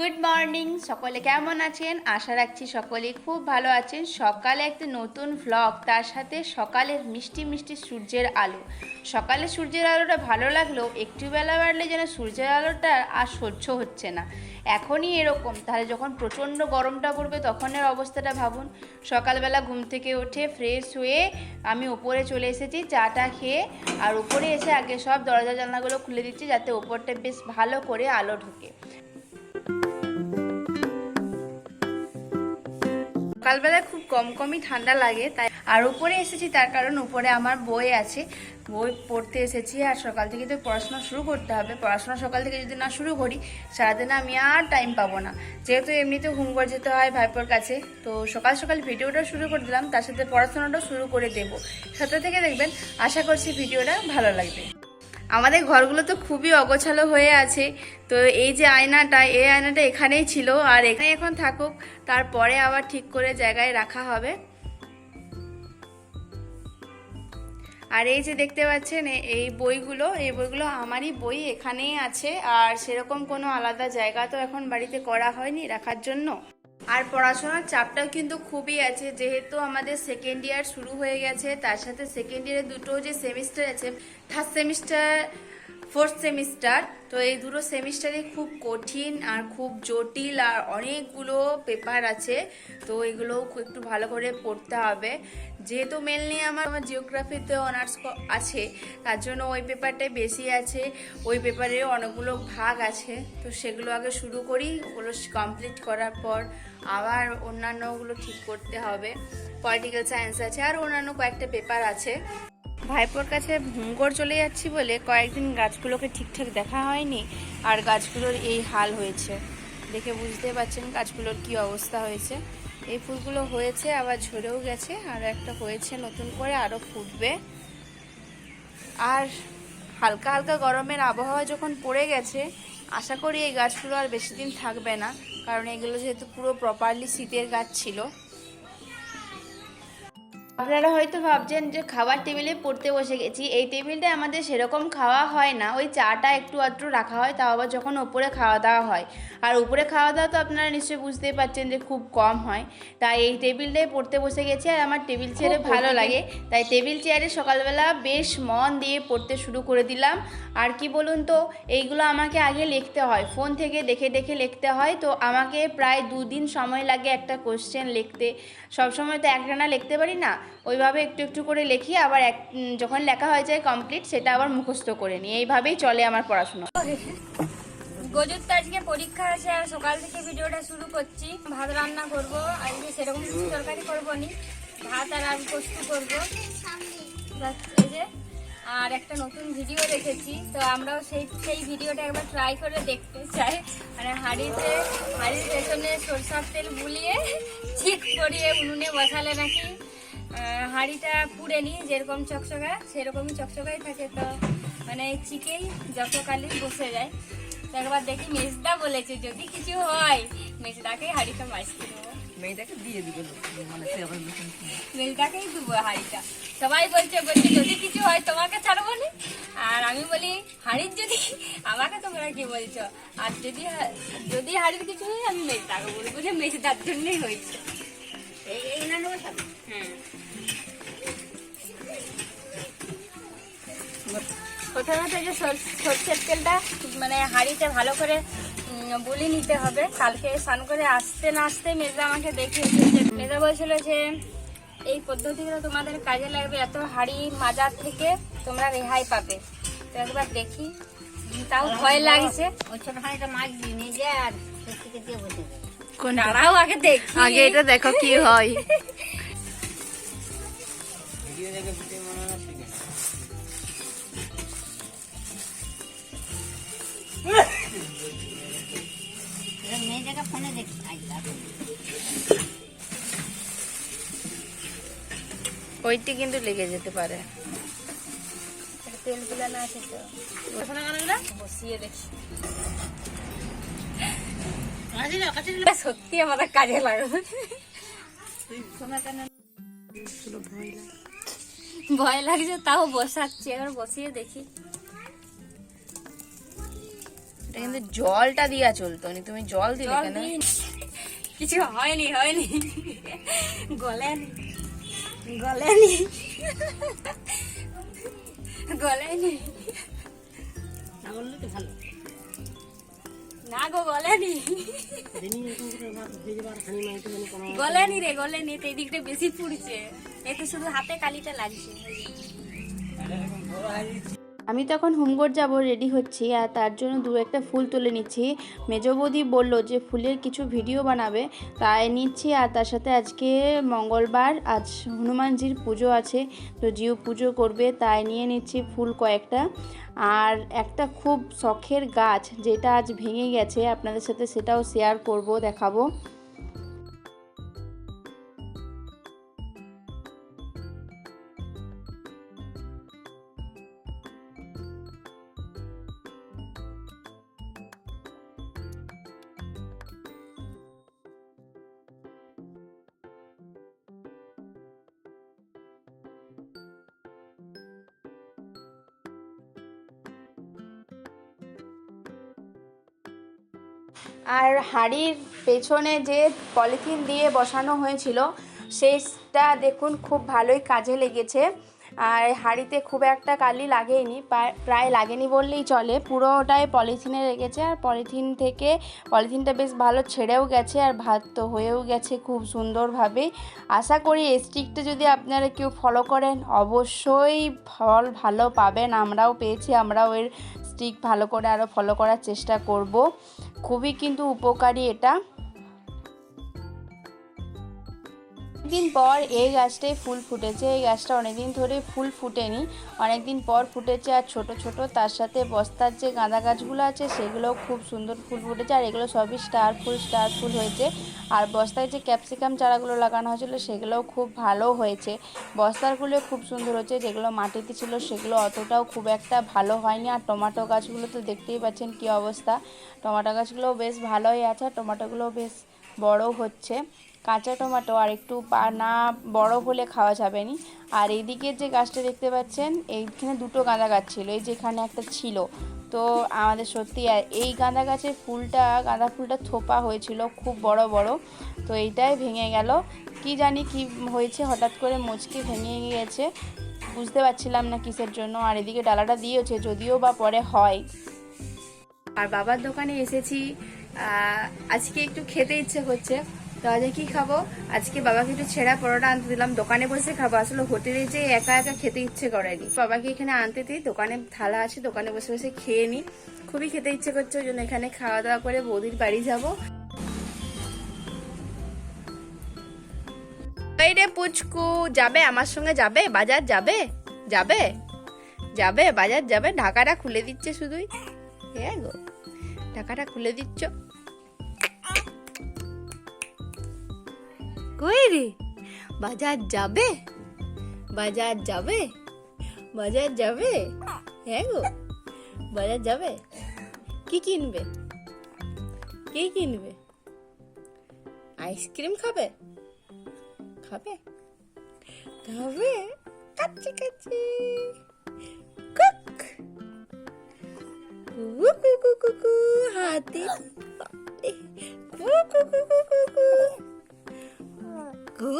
Good morning সকলে কেমন আছেন? আশা রাখছি সকলে খুব ভালো আছেন। সকালে একটা নতুন ভ্লগ তার সাথে সকালের মিষ্টি মিষ্টি সূর্যের আলো। সকালে সূর্যের আলোটা ভালো লাগলেও একটু বেলা বাড়লে যেন সূর্যের আলোটা আর সহ্য হচ্ছে না। এখনই এরকম। তাহলে যখন প্রচণ্ড গরমটা পড়বে তখনের অবস্থাটা ভাবুন। সকালবেলা ঘুম থেকে উঠে ফ্রেশ হয়ে আমি ওপরে চলে এসেছি চাটা খেয়ে। আর উপরে এসে আগে সব দরজা জানলাগুলো খুলে দিচ্ছি, যাতে ওপরটা বেশ ভালো করে আলো ঢোকে। সকালবেলা খুব কম কমই ঠান্ডা লাগে, তাই আর উপরে এসেছি তার কারণ উপরে আমার বই আছে। বই পড়তে এসেছি আর সকাল থেকে তো পড়াশোনা শুরু করতে হবে। পড়াশোনা সকাল থেকে যদি না শুরু করি, সারাদিন আমি আর টাইম পাবো না। যেহেতু এমনিতে হোমওয়ার্ক যেতে হয় ভাইপোর কাছে, তো সকাল সকাল ভিডিওটা শুরু করে দিলাম, তার সাথে পড়াশোনাটাও শুরু করে দেবো। সাথে থেকে দেখবেন, আশা করছি ভিডিওটা ভালো লাগবে। আমাদের ঘরগুলো তো খুবই অগোছালো হয়ে আছে। তো এই যে আয়নাটা, এই আয়নাটা এখানেই ছিল আর এখানে এখন থাকুক, তারপরে আবার ঠিক করে জায়গায় রাখা হবে। আর এই যে দেখতে পাচ্ছেন এই বইগুলো এই বইগুলো আমারই বই এখানেই আছে। আর সেরকম কোনো আলাদা জায়গা তো এখন বাড়িতে করা হয়নি রাখার জন্য। আর পড়াশোনার চাপটাও কিন্তু খুবই আছে। যেহেতু আমাদের সেকেন্ড ইয়ার শুরু হয়ে গেছে, তার সাথে সেকেন্ড ইয়ারে দুটো যে সেমিস্টার আছে থার্ড সেমিস্টার ফোর্থ সেমিস্টার তো এই দুটো সেমিস্টারে খুব কঠিন আর খুব জটিল আর অনেকগুলো পেপার আছে, তো এগুলো একটু ভালো করে পড়তে হবে। যেহেতু মেনলি আমার আমার জিওগ্রাফিতে অনার্স আছে, তার জন্য ওই পেপারটাই বেশি আছে। ওই পেপারে অনেকগুলো ভাগ আছে, তো সেগুলো আগে শুরু করি, ওগুলো কমপ্লিট করার পর আবার অন্যান্যগুলো ঠিক করতে হবে। পলিটিক্যাল সায়েন্স আছে, আর অন্যান্য কয়েকটা পেপার আছে। ভাইপোর কাছে ভুঙ্গর চলে যাচ্ছি বলে কয়েকদিন গাছগুলোকে ঠিকঠাক দেখা হয়নি আর গাছগুলোর এই হাল হয়েছে। দেখে বুঝতে পারছেন গাছগুলোর কি অবস্থা হয়েছে। এই ফুলগুলো হয়েছে, আবার ঝরেও গেছে, আর একটা হয়েছে নতুন করে আরও ফুটবে। আর হালকা হালকা গরমের আবহাওয়া যখন পড়ে গেছে, আশা করি এই গাছগুলো আর বেশি দিন থাকবে না, কারণ এগুলো যেহেতু পুরো প্রপারলি শীতের গাছ ছিল। আপনারা হয়তো ভাবছেন যে খাবার টেবিলে পড়তে বসে গেছি এই টেবিলটা আমাদের সেরকম খাওয়া হয় না। ওই চাটা একটু আধটু রাখা হয় তাও আবার যখন ওপরে খাওয়া দাওয়া হয়। আর উপরে খাওয়া দাওয়া তো আপনারা নিশ্চয়ই বুঝতেই পারছেন যে খুব কম হয়। তাই এই টেবিলটায় পড়তে বসে গেছি আর আমার টেবিল চেয়ারে ভালো লাগে। তাই টেবিল চেয়ারে সকালবেলা বেশ মন দিয়ে পড়তে শুরু করে দিলাম। আর কি বলুন তো এইগুলো আমাকে আগে লিখতে হয়। ফোন থেকে দেখে দেখে লিখতে হয়। তো আমাকে প্রায় দুদিন সময় লাগে একটা কোশ্চেন লিখতে। সবসময় তো একটানা লিখতে পারি না। ওইভাবে একটু একটু করে লিখি আবার এক যখন লেখা হয়ে যায় কমপ্লিট সেটা আবার মুখস্থ করে নিই। এইভাবেই চলে আমার পড়াশোনা। গজুর তো আজকে পরীক্ষা আছে আর সকাল থেকে ভিডিওটা শুরু করছি। ভাত রান্না করব, আজকে সেরকম কিছু তরকারি করব নি। ভাত আর আলু পোস্ত করব। এই যে। আর একটা নতুন ভিডিও দেখেছি, তো আমরাও সেই সেই ভিডিওটা একবার ট্রাই করে দেখতে চাই। মানে হাঁড়িতে হাঁড়ির পেছনে সরষার তেল বুলিয়ে ঠিক করিয়ে উনুনে বসালে নাকি হাঁড়িটা পুড়ে নি যেরকম চকচকা সেরকমই চকচকাই থাকে তো। মানে চিকেই যতকালই বসে যায় তো একবার দেখি মেজদা বলেছে যদি কিছু হয় মেজদাকেই হাঁড়িটা মাছতে দেবো। মেয়েটাকে দিয়ে দিবে মানে মেজদাকেই দেবো হাঁড়িটা। সবাই বলছে বলছে যদি কিছু হয় তোমাকে ছাড়বো না? আর আমি বলি হাঁড়ির যদি আমাকে তোমরা কি বলছো? আর যদি হা- যদি হাঁড়ির কিছু হয় আমি মেজদাকে বলব যে মেজদার জন্যই হয়েছে। এই এই না হ্যাঁ প্রথমে যে সর- সরষের তেলটা মানে হাঁড়িতে ভালো করে বুলি নিতে হবে। কালকে স্নান করে আসতে না আসতে মেজা আমাকে দেখিয়েছে। মেজা বলছিল যে এই পদ্ধতিগুলো তোমাদের কাজে লাগবে। এত হাঁড়ি মাজার থেকে তোমরা রেহাই পাবে। তো একবার দেখি। তাও ভয় লাগছে। ওই ছোট হাঁড়িটা মাছ দিয়ে নিয়ে আর দিয়ে বসে দাঁড়াও আগে দেখি। আগে এটা দেখো কি হয়। মেয়েটাকে ফোনে দেখি। ওইটি কিন্তু লেগে যেতে পারে। আছে তো। বসিয়ে দেখি। সত্যি আমাদের কাজে লাগবে। ভয় লাগছে তাও বসাচ্ছি। এবার বসিয়ে দেখি। এটা কিন্তু জলটা দিয়া চলতো নি। তুমি জল দিলে কেন? কিছু হয়নি হয়নি। গলেনি। গলেনি। গলেনি। না বললে তো ভালো। না গো গলেনি। গলেনি রে গলেনি। তো এদিকটা বেশি পুড়ছে। এতে শুধু হাতে কালিটা লাগছে। আমি তখন হোমগড় যাব রেডি হচ্ছি আর তার জন্য দু একটা ফুল তুলে নিচ্ছি। মেজো বৌদি বলল যে ফুলের কিছু ভিডিও বানাবে। তাই নিচ্ছি আর তার সাথে আজকে মঙ্গলবার, আজ হনুমানজির পুজো আছে, তো জিও পুজো করবে, তাই নিয়ে নিচ্ছি ফুল কয়েকটা। আর একটা খুব শখের গাছ যেটা আজ ভেঙে গেছে, আপনাদের সাথে সেটাও শেয়ার করব, দেখাবো। আর হাড়ির পেছনে যে পলিথিন দিয়ে বসানো হয়েছিল সেইটা দেখুন খুব ভালোই কাজে লেগেছে। আর হাঁড়িতে খুব একটা কালি লাগেনি, প্রায়- লাগেনি বললেই চলে। পুরোটাই পলিথিনে লেগেছে আর পলিথিন থেকে, পলিথিনটা বেশ ভালো ছেড়েও গেছে আর ভাত তো হয়েও গেছে খুব সুন্দরভাবে। আশা করি এই স্টিকটা যদি আপনারা কেউ ফলো করেন, অবশ্যই ফল ভালো পাবেন। আমরাও পেয়েছি, আমরাও এর স্টিক ভালো করে আরও ফলো করার চেষ্টা করব। খুবই কিন্তু উপকারী এটা। দিন পর এই গাছটায় ফুল ফুটেছে। এই গাছটা অনেকদিন ধরে ফুল ফুটেনি। অনেকদিন পর ফুটেছে আর ছোট ছোট তার সাথে বস্তার যে গাঁদা গাছগুলো আছে, সেগুলোও খুব সুন্দর ফুল ফুটেছে আর এগুলো সবই স্টার ফুল স্টার ফুল হয়েছে। আর বস্তায় যে ক্যাপসিকাম চারাগুলো লাগানো হয়েছিল, সেগুলোও খুব ভালো হয়েছে। বস্তারগুলো খুব সুন্দর হচ্ছে যেগুলো মাটিতে ছিল, সেগুলো অতটাও খুব একটা ভালো হয়নি। আর টমেটো গাছগুলো তো দেখতেই পাচ্ছেন কী অবস্থা। টমেটো গাছগুলোও বেশ ভালোই আছে, আর টমেটোগুলো বেশ বড় হচ্ছে। কাঁচা টমেটো আর একটু না বড় হলে খাওয়া যাবে নি। আর এইদিকে যে গাছটা দেখতে পাচ্ছেন, এইখানে দুটো গাঁদা গাছ ছিল, এই যেখানে একটা ছিল। তো আমাদের সত্যি আর এই গাঁদা গাছের ফুলটা, গাঁদা ফুলটা থোপা হয়েছিল, খুব বড় বড়। তো এইটাই ভেঙে গেল। কি জানি কি হয়েছে, হঠাৎ করে মুচকি ভেঙে গিয়েছে। বুঝতে পারছিলাম না কিসের জন্য, আর এদিকে ডালাটা দিয়েছে, যদিও বা পরে হয়। আর বাবার দোকানে এসেছি। আজকে একটু খেতে ইচ্ছে হচ্ছে তো আজকে কি খাব? আজকে বাবাকে একটু ছেঁড়া পরোটা আনতে দিলাম, দোকানে বসে খাব। আসলে হোটেলে যে একা একা খেতে ইচ্ছে করেনি। বাবাকে এখানে আনতে দিই, দোকানে থালা আছে, দোকানে বসে বসে খেয়ে নিই। খুবই খেতে ইচ্ছে করছে, ওই জন্য এখানে খাওয়া দাওয়া করে বৌদির বাড়ি যাব। রে পুচকু, যাবে? আমার সঙ্গে যাবে? বাজার যাবে? যাবে? যাবে? বাজার যাবে? ঢাকাটা খুলে দিচ্ছে শুধুই। টাকাটা খুলে দিচ্ছ? কই রে বাজার যাবে বাজার যাবে বাজার যাবে হ্যাঁ গো বাজার যাবে কি কিনবে কি কিনবে আইসক্রিম খাবে খাবে খাবে কাচ্চি কাচ্চি কুক কুকু কুকু কুকু হাতি কুকু কুকু কুকু Cuckoo.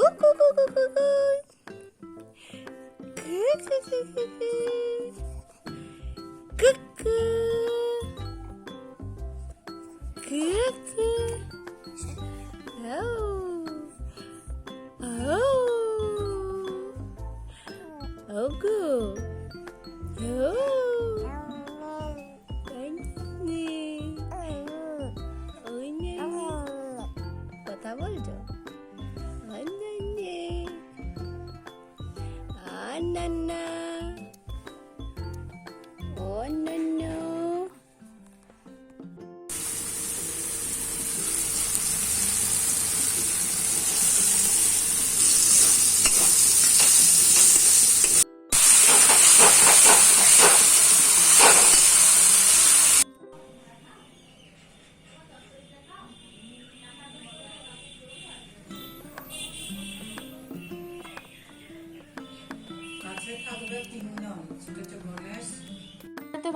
Cuckoo. Oh.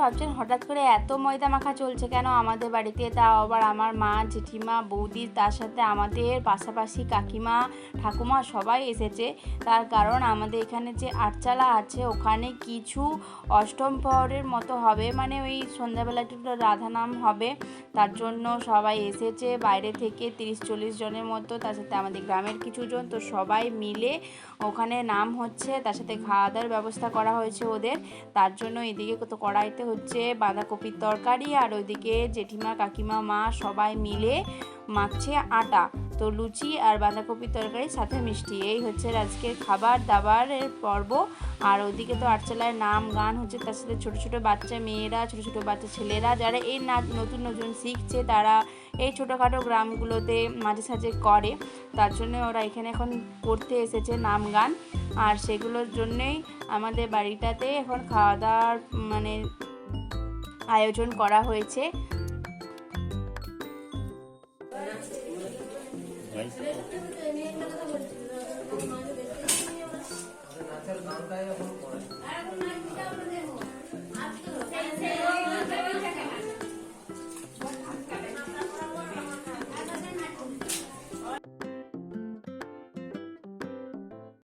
ভাবছেন, হঠাৎ করে এত ময়দা মাখা চলছে কেন আমাদের বাড়িতে? তাও আবার আমার মা, জেঠিমা, বৌদি, তার সাথে আমাদের পাশাপাশি কাকিমা, ঠাকুমা সবাই এসেছে। তার কারণ আমাদের এখানে যে আটচালা আছে, ওখানে কিছু অষ্টম প্রহরের মতো হবে। মানে ওই সন্ধ্যাবেলা একটু রাধা নাম হবে। তার জন্য সবাই এসেছে। বাইরে থেকে তিরিশ চল্লিশ জনের মতো, তার সাথে আমাদের গ্রামের কিছু জন তো সবাই মিলে ওখানে নাম হচ্ছে, তার সাথে খাওয়া দাওয়ার ব্যবস্থা করা হয়েছে ওদের। তার জন্য এদিকে তো কড়াইতে হচ্ছে বাঁধাকপির তরকারি আর ওইদিকে জেঠিমা, কাকিমা, মা সবাই মিলে মাখছে আটা। তো লুচি আর বাঁধাকপির তরকারি সাথে মিষ্টি। এই হচ্ছে আজকের খাবার দাবারের পর্ব। আর ওইদিকে তো আটচালায় নাম গান হচ্ছে, তার সাথে ছোটো ছোটো বাচ্চা মেয়েরা, ছোটো ছোটো বাচ্চা ছেলেরা, যারা এই নাচ নতুন নতুন শিখছে, তারা এই ছোটোখাটো গ্রামগুলোতে মাঝে সাঝে করে। তার জন্য ওরা এখানে এখন করতে এসেছে নাম গান। আর সেগুলোর জন্যেই আমাদের বাড়িটাতে এখন খাওয়া দাওয়ার মানে আয়োজন করা হয়েছে।